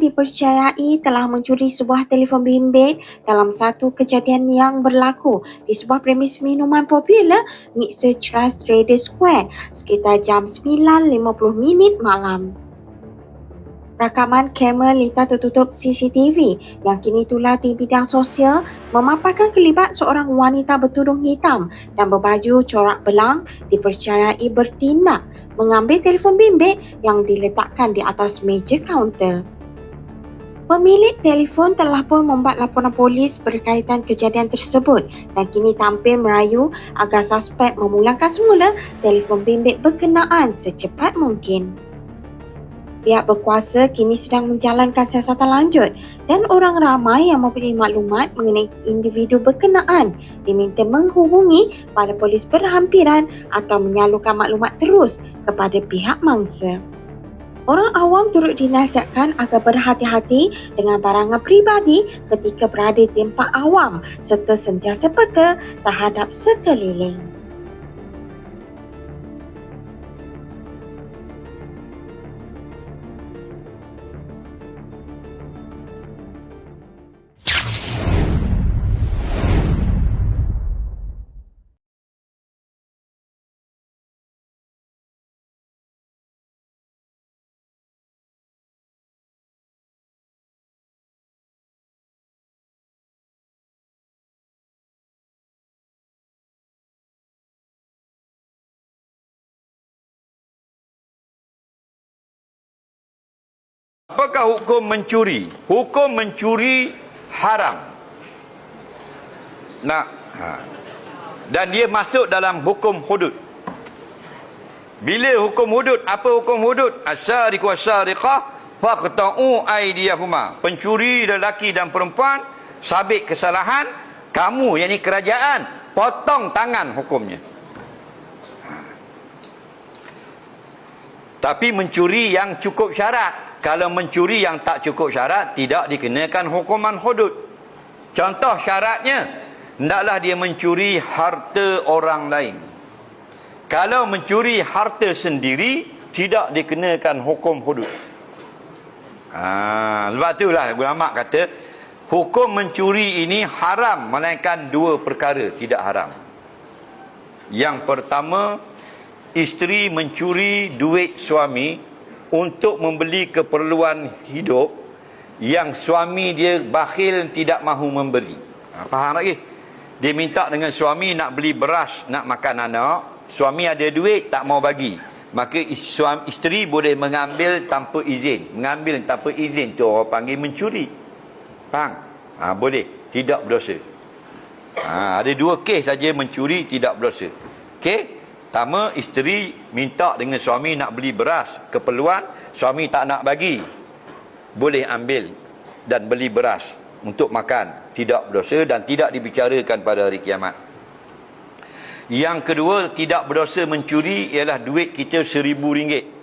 dipercayai telah mencuri sebuah telefon bimbit dalam satu kejadian yang berlaku di sebuah premis minuman popular Mixer Trust Trader Square sekitar jam 9.50 minit malam. Rakaman kamera litar tertutup CCTV yang kini tular di bidang sosial memaparkan kelibat seorang wanita bertudung hitam dan berbaju corak belang dipercayai bertindak mengambil telefon bimbit yang diletakkan di atas meja kaunter. Pemilik telefon telah pun membuat laporan polis berkaitan kejadian tersebut dan kini tampil merayu agar suspek memulangkan semula telefon bimbit berkenaan secepat mungkin. Pihak berkuasa kini sedang menjalankan siasatan lanjut dan orang ramai yang mempunyai maklumat mengenai individu berkenaan diminta menghubungi pada polis berhampiran atau menyalurkan maklumat terus kepada pihak mangsa. Orang awam turut dinasihatkan agar berhati-hati dengan barangan peribadi ketika berada di tempat awam serta sentiasa peka terhadap sekeliling. Apakah hukum mencuri? Hukum mencuri haram. Nak ha. Dan dia masuk dalam hukum hudud. Bila hukum hudud? Apa hukum hudud? Asyariq wa syariqah faqta'u aydiyahuma. Pencuri lelaki dan perempuan sabit kesalahan, kamu yakni kerajaan potong tangan hukumnya. Ha. Tapi mencuri yang cukup syarat kalau mencuri yang tak cukup syarat tidak dikenakan hukuman hudud. Contoh syaratnya hendaklah dia mencuri harta orang lain. Kalau mencuri harta sendiri tidak dikenakan hukum hudud. Ha, sebab itulah ulama kata hukum mencuri ini haram melainkan dua perkara tidak haram. Yang pertama isteri mencuri duit suami untuk membeli keperluan hidup yang suami dia bakhil tidak mahu memberi. Ha, faham lagi? Dia minta dengan suami nak beli beras, nak makan anak. Suami ada duit, tak mau bagi. Maka suami, isteri boleh mengambil tanpa izin. Mengambil tanpa izin tu orang panggil mencuri. Faham? Ha, boleh. Tidak berdosa. Ha, ada dua kes saja mencuri tidak berdosa. Okey? Pertama, isteri minta dengan suami nak beli beras, keperluan, suami tak nak bagi. Boleh ambil dan beli beras untuk makan, tidak berdosa dan tidak dibicarakan pada hari kiamat. Yang kedua, tidak berdosa mencuri ialah duit kita seribu ringgit.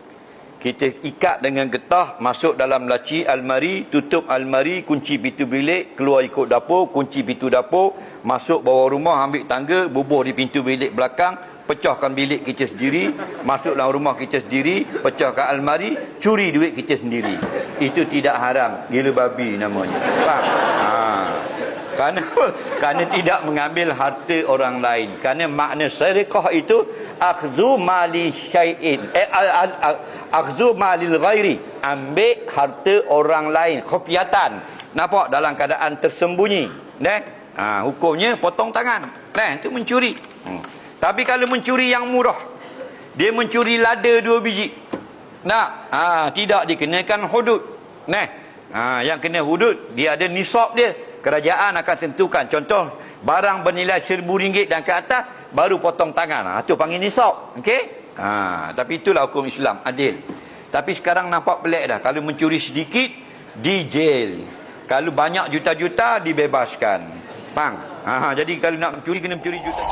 Kita ikat dengan getah, masuk dalam laci almari, tutup almari, kunci pintu bilik, keluar ikut dapur, kunci pintu dapur, masuk bawah rumah, ambil tangga, bubuh di pintu bilik belakang, pecahkan bilik kita sendiri, masuk dalam rumah kita sendiri, pecahkan almari, curi duit kita sendiri. Itu tidak haram, gila babi namanya. Faham? Ha. Kerana kerana tidak mengambil harta orang lain. Kerana makna sedekah itu akhzu mali syai'in. Eh, akhzu malil ghairi. Ambil harta orang lain. Khofiatan. Nampak dalam keadaan tersembunyi. Ne? Ha, hukumnya potong tangan. Ne? Itu mencuri. Hmm. Tapi kalau mencuri yang murah, dia mencuri lada dua biji. Nak, ha, tidak dikenakan hudud. Nah, ha, yang kena hudud, dia ada nisab dia. Kerajaan akan tentukan. Contoh, barang bernilai seribu ringgit dan ke atas, baru potong tangan. Ha, itu panggil nisab. Okey? Ha, tapi itulah hukum Islam, adil. Tapi sekarang nampak pelik dah. Kalau mencuri sedikit, di jail. Kalau banyak juta-juta, dibebaskan. Bang. Ha, jadi kalau nak mencuri, kena mencuri juta.